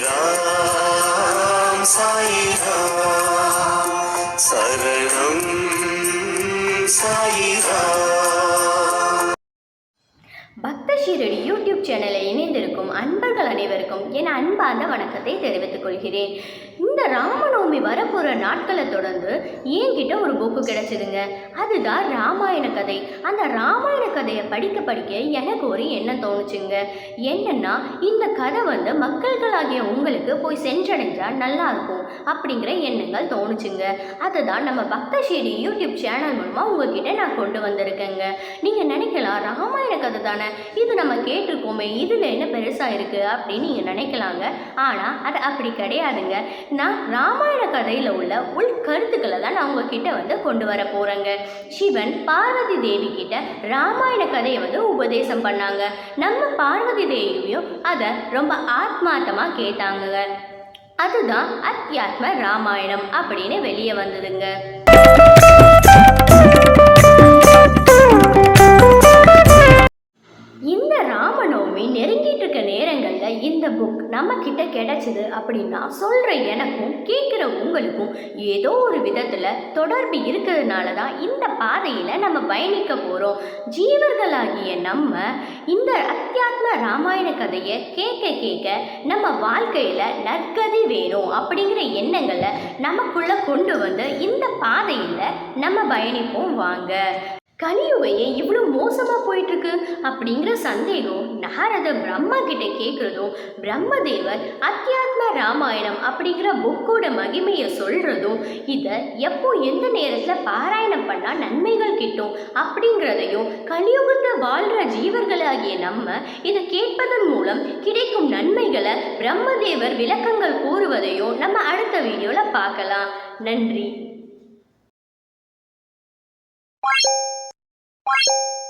ராம் சாயிராம் சரணம் சாயிராம். ஷீரடி யூடியூப் சேனலில் இணைந்திருக்கும் அன்பர்கள் அனைவருக்கும் என் அன்பார்ந்த வணக்கத்தை தெரிவித்துக் கொள்கிறேன். இந்த ராமநவமி வரப்போகிற நாட்களை தொடர்ந்து என்கிட்ட ஒரு புக்கு கிடைச்சிதுங்க. அதுதான் ராமாயண கதை. அந்த ராமாயண கதையை படிக்க படிக்க எனக்கு ஒரு எண்ணம் தோணுச்சுங்க. என்னென்னா இந்த கதை வந்து மக்கள்களாகிய உங்களுக்கு போய் சென்றடைஞ்சால் நல்லா இருக்கும் அப்படிங்கிற எண்ணங்கள் தோணுச்சுங்க. அதுதான் நம்ம பக்த ஷீரடி யூடியூப் சேனல் மூலமாக உங்ககிட்ட நான் கொண்டு வந்திருக்கேங்க. நீங்கள் நினைக்கலாம் ராமாயண கதை தானே. இது நம்ம கேட்டிருக்கோமே இதில் என்ன பெருசாக இருக்குது அப்படின்னு நீங்கள் நினைக்கலாங்க. ஆனால் அது அப்படி கிடையாதுங்க. நான் ராமாயண கதையில் உள்ள உள் கருத்துக்களை தான் நான் உங்ககிட்ட வந்து கொண்டு வர போகிறேங்க சிவன் பார்வதி தேவி கிட்ட ராமாயண கதையை வந்து உபதேசம் பண்ணாங்க. நம்ம பார்வதி தேவியும் அதை ரொம்ப ஆத்மார்த்தமாக கேட்டாங்க அதுதான் அத்தியாத்ம ராமாயணம் அப்படின்னு வெளியே வந்ததுங்க. புக் நம்ம கிட்ட கிடைச்சது அப்படின்னா சொல்கிற எனக்கும் கேட்குற உங்களுக்கும் ஏதோ ஒரு விதத்தில் தொடர்பு இருக்கிறதுனால தான் இந்த பாதையில் நம்ம பயணிக்க போகிறோம் ஜீவர்களாகிய நம்ம இந்த அத்தியாத்ம ராமாயண கதையை கேட்க கேட்க நம்ம வாழ்க்கையில் நற்கதி வேணும் அப்படிங்கிற எண்ணங்களை நமக்குள்ளே கொண்டு வந்து இந்த பாதையில் நம்ம பயணிப்போம் வாங்க. கலியுகையே இவ்வளோ மோசமாக போயிட்டுருக்கு அப்படிங்கிற சந்தேகம் நாரத பிரம்மா கிட்ட கேட்குறதும் பிரம்மதேவர் அத்தியாத்ம ராமாயணம் அப்படிங்கிற புக்கோட மகிமையை சொல்கிறதும் இதை எப்போ எந்த நேரத்தில் பாராயணம் பண்ணால் நன்மைகள் கிட்டும் அப்படிங்கிறதையும் கலியுகத்தை வாழ்கிற ஜீவர்களாகிய நம்ம இதை கேட்பதன் மூலம் கிடைக்கும் நன்மைகளை பிரம்மதேவர் விளக்கங்கள் கூறுவதையும் நம்ம அடுத்த வீடியோவில் பார்க்கலாம். நன்றி. Bye.